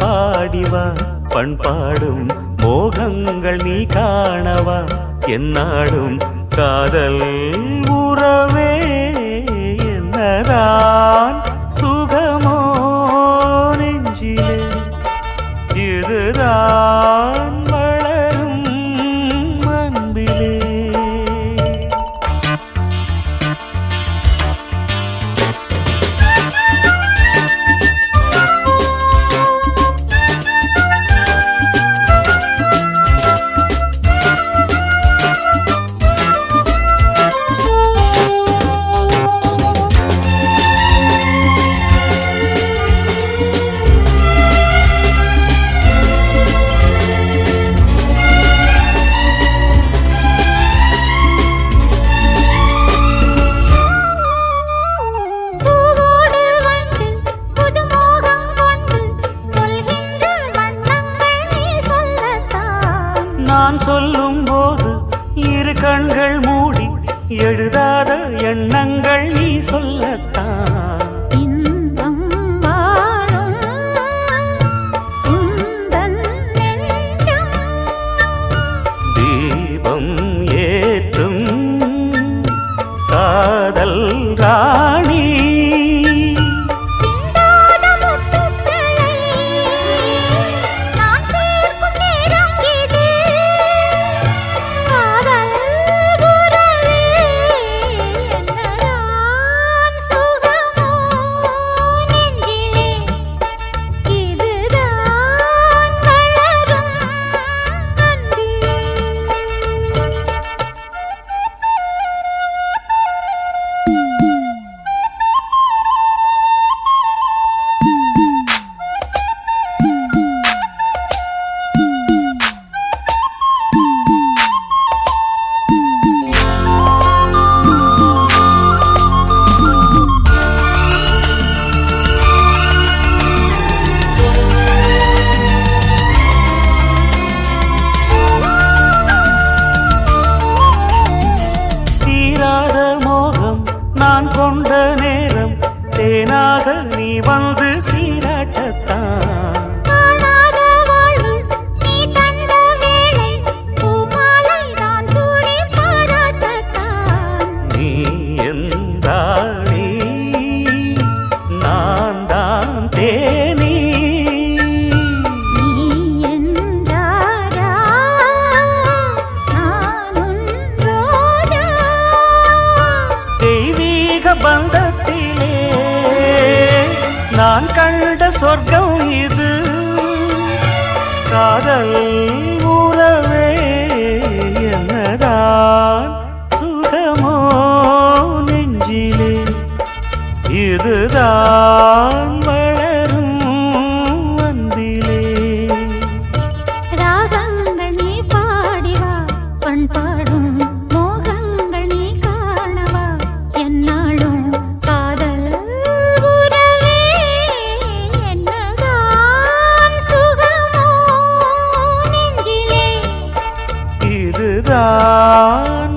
பாடிவா பண்பாடும் மோகங்கள் நீ காணவா என்னாடும் காதல் உறவே என்னதான் சுகமோ நெஞ்சிலே. இதுதான் நான் சொல்லும் போது இரு கண்கள் மூடி எழுதாத எண்ணங்கள் நீ சொல்லத்தான். நான் கொண்ட நேரம் தேனாக நீ வந்து நான் கண்ட சொர்க்கம் இது. காதல் প্রাণ